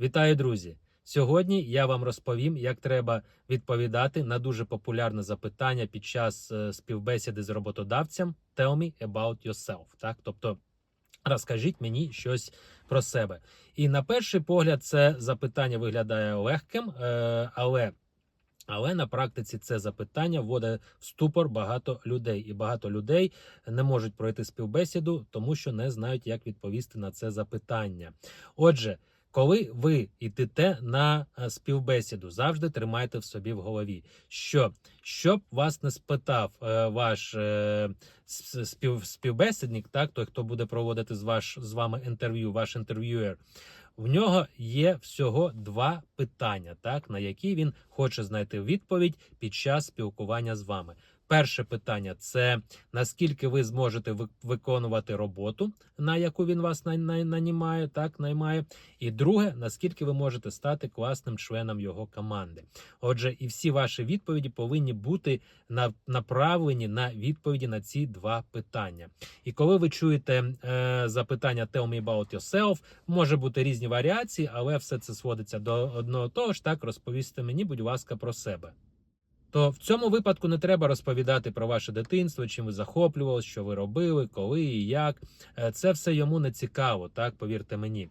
Вітаю, друзі! Сьогодні я вам розповім, як треба відповідати на дуже популярне запитання під час е, співбесіди з роботодавцем Tell me about yourself. Так, тобто розкажіть мені щось про себе. І на перший погляд, це запитання виглядає легким, е, але. Але на практиці це запитання вводить в ступор багато людей, і багато людей не можуть пройти співбесіду, тому що не знають, як відповісти на це запитання. Отже, коли ви йдете на е, співбесіду, завжди тримайте в собі в голові, що щоб вас не спитав е, ваш е, спів, співбесідник, так той, хто буде проводити з ваш з вами інтерв'ю, ваш інтерв'юер. В нього є всього два питання, так на які він хоче знайти відповідь під час спілкування з вами. Перше питання це наскільки ви зможете виконувати роботу, на яку він вас нанімає, так наймає. І друге, наскільки ви можете стати класним членом його команди. Отже, і всі ваші відповіді повинні бути направлені на відповіді на ці два питання. І коли ви чуєте е, запитання «Tell me about yourself», може бути різні варіації, але все це сводиться до одного того ж. Так розповісти мені, будь ласка, про себе. То в цьому випадку не треба розповідати про ваше дитинство, чим ви захоплювалися, що ви робили, коли і як. Е, Це все йому не цікаво, так повірте мені.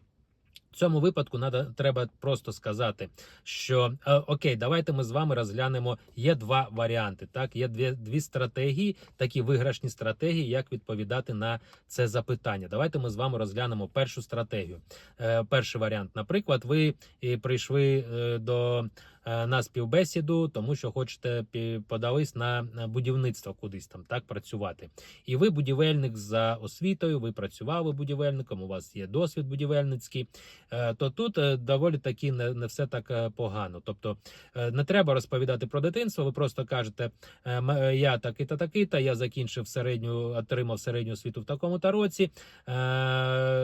В цьому випадку надо, треба просто сказати, що е, окей, давайте ми з вами розглянемо. Є два варіанти. Так, є дві, дві стратегії, такі виграшні стратегії, як відповідати на це запитання. Давайте ми з вами розглянемо першу стратегію. Е, перший варіант, наприклад, ви прийшли е, до на співбесіду, тому що хочете подались на будівництво кудись там так працювати. І ви будівельник за освітою, ви працювали будівельником, у вас є досвід будівельницький. е, То тут е, доволі таки не, не все так е, погано. Тобто е, не треба розповідати про дитинство. Ви просто кажете, е, м- е, я такий-то, такий-то, я закінчив середню, отримав середню освіту в такому-то році. Е,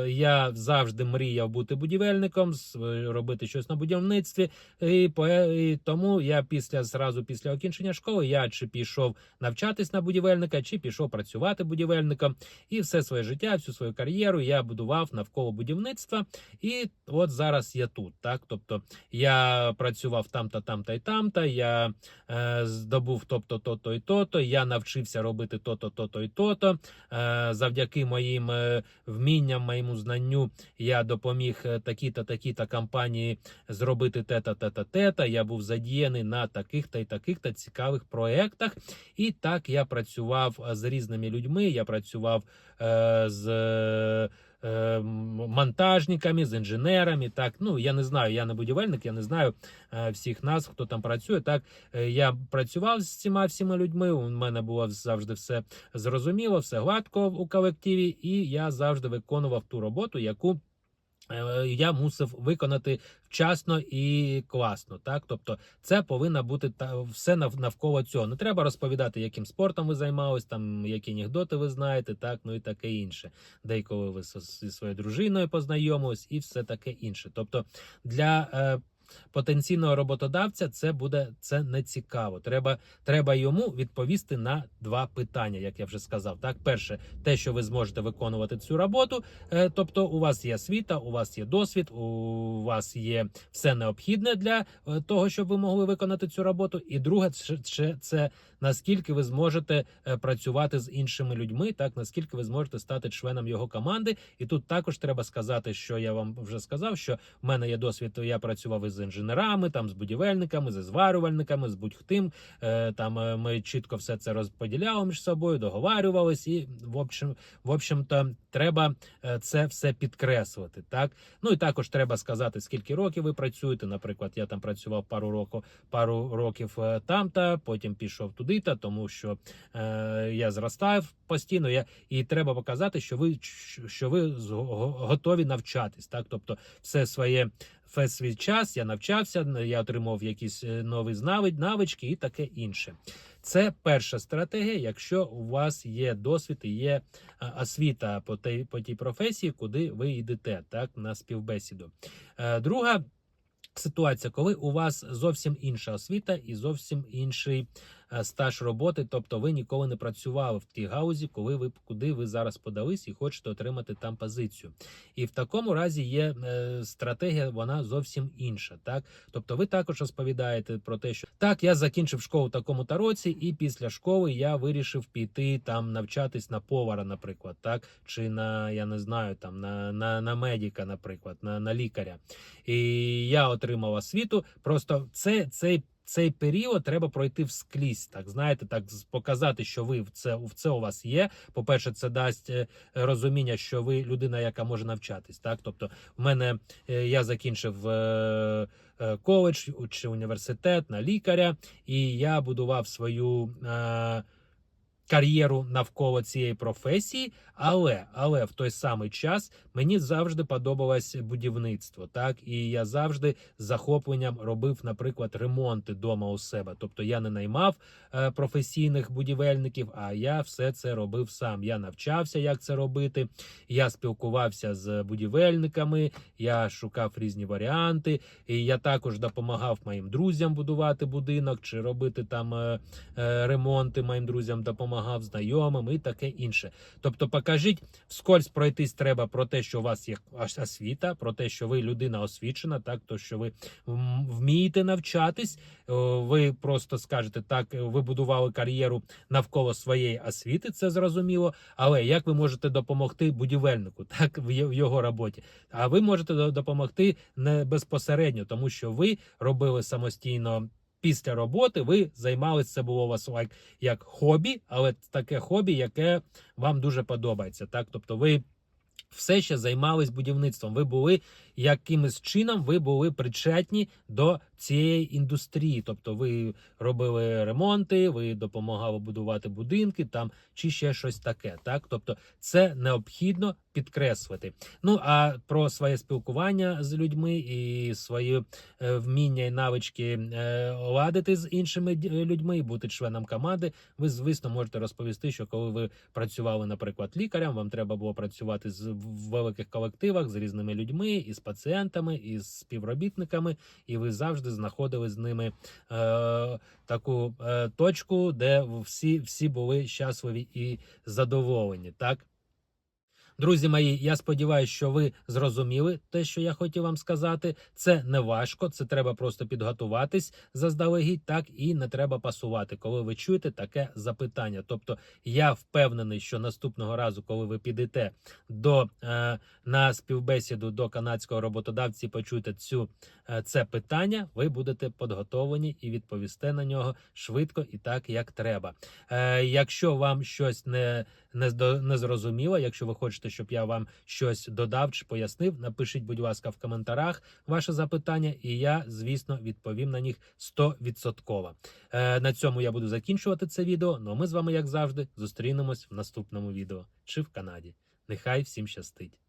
Я завжди мріяв бути будівельником, е, робити щось на будівництві. І, і тому я після зразу після окінчення школи я чи пішов навчатись на будівельника, чи пішов працювати будівельником. І все своє життя, всю свою кар'єру я будував навколо будівництва. І от зараз я тут. Так, тобто я працював там-то, там-то і там-то. Я е, здобув тобто то-то і то-то. Я навчився робити то-то, то-то і то-то. Е, завдяки моїм е, вмінням, моєму знанню я допоміг е, такі-то, такі-то компанії зробити те-та, те-та, те-та. Я був задіяний на таких-то і таких-то цікавих проєктах. І так я працював е, з різними людьми. Я працював е, з е, монтажниками, з інженерами. Так, ну я не знаю, я не будівельник, я не знаю е, всіх нас, хто там працює. Так, Е, я працював з цими всіма людьми. У мене було завжди все зрозуміло, все гладко у колективі, і я завжди виконував ту роботу, яку. Е, Я мусив виконати вчасно і класно, так тобто це повинно бути та все навколо цього. Не треба розповідати, яким спортом ви займались, там які анекдоти ви знаєте, так ну і таке інше. Деколи ви зі своєю дружиною познайомились, і все таке інше. Тобто для е, потенційного роботодавця це буде це не цікаво. Треба, треба йому відповісти на два питання, як я вже сказав. Так, перше, те, що ви зможете виконувати цю роботу. Е, Тобто, у вас є освіта, у вас є досвід, у вас є все необхідне для е, того, щоб ви могли виконати цю роботу. І друге, це наскільки ви зможете е, працювати з іншими людьми, так наскільки ви зможете стати членом його команди. І тут також треба сказати, що я вам вже сказав, що в мене є досвід. Я працював із інженерами, там з будівельниками, з зварювальниками, з будь-хтим. Е, Там е, ми чітко все це розподіляли між собою, договарювались, і в общем, в общем-то, треба е, це все підкреслити. Так ну і також треба сказати, скільки років ви працюєте. Наприклад, я там працював пару років, пару років е, там-та, потім пішов туди-та, тому що е, я зростав постійно. Я і треба показати, що ви що ви з- готові навчатись. Так, тобто, все своє. Весь свій час я навчався, я отримав якісь е, нові навички і таке інше. Це перша стратегія, якщо у вас є досвід і є освіта по тій, по тій професії, куди ви йдете, так на співбесіду. Е, Друга ситуація, коли у вас зовсім інша освіта і зовсім інший стаж роботи, тобто ви ніколи не працювали в тій гаузі, коли ви куди ви зараз подались і хочете отримати там позицію. І в такому разі є е, стратегія, вона зовсім інша. Так, тобто, ви також розповідаєте про те, що так, я закінчив школу в такому-то році, і після школи я вирішив піти там навчатись на повара, наприклад, так чи на я не знаю, там на, на, на медіка, наприклад, на, на лікаря. І я отримав освіту. Просто це цей. Цей період треба пройти вскрізь, так знаєте, так показати, що ви в це в це у вас є. По перше, це дасть е, розуміння, що ви людина, яка може навчатись. Так, тобто, в мене е, я закінчив е, коледж чи університет на лікаря, і я будував свою. Кар'єру навколо цієї професії, але але в той самий час мені завжди подобалось будівництво, так і я завжди з захопленням робив, наприклад, ремонти вдома у себе. Тобто я не наймав е, професійних будівельників, а я все це робив сам. Я навчався, як це робити. Я спілкувався з будівельниками, я шукав різні варіанти. І я також допомагав моїм друзям будувати будинок чи робити там е, е, ремонти моїм друзям, допомагав знайомим і таке інше. Тобто, покажіть, вскользь пройтись треба про те, що у вас є ос- освіта, про те, що ви людина освічена, так то що ви вмієте навчатись. Ви просто скажете так, ви будували кар'єру навколо своєї освіти, це зрозуміло. Але як ви можете допомогти будівельнику, так в його роботі? А ви можете допомогти не безпосередньо, тому що ви робили самостійно. Після роботи ви займалися, це було у вас як, як хобі, але таке хобі, яке вам дуже подобається. Так, тобто ви все ще займались будівництвом. Ви були якимось чином, ви були причетні до цієї індустрії. Тобто, ви робили ремонти, ви допомагали будувати будинки там чи ще щось таке. Так, тобто, це необхідно підкреслити. Ну а про своє спілкування з людьми і свої е, вміння і навички е, ладити з іншими людьми, і бути членом команди. Ви звісно можете розповісти, що коли ви працювали, наприклад, лікарем, вам треба було працювати з в великих колективах з різними людьми, і з пацієнтами, і з співробітниками, і ви завжди знаходили з ними е, таку е, точку, де всі, всі були щасливі і задоволені. Так. Друзі мої, я сподіваюся, що ви зрозуміли те, що я хотів вам сказати. Це не важко, це треба просто підготуватись заздалегідь, так і не треба пасувати, коли ви чуєте таке запитання. Тобто, я впевнений, що наступного разу, коли ви підете до е, на співбесіду до канадського роботодавця, і почуєте цю це питання, ви будете підготовлені і відповісте на нього швидко і так, як треба. Е, якщо вам щось не не, не зрозуміло, якщо ви хочете, щоб я вам щось додав чи пояснив, напишіть, будь ласка, в коментарях ваше запитання, і я, звісно, відповім на них 100%. Е, на цьому я буду закінчувати це відео. Ну а ми з вами, як завжди, зустрінемось в наступному відео чи в Канаді. Нехай всім щастить!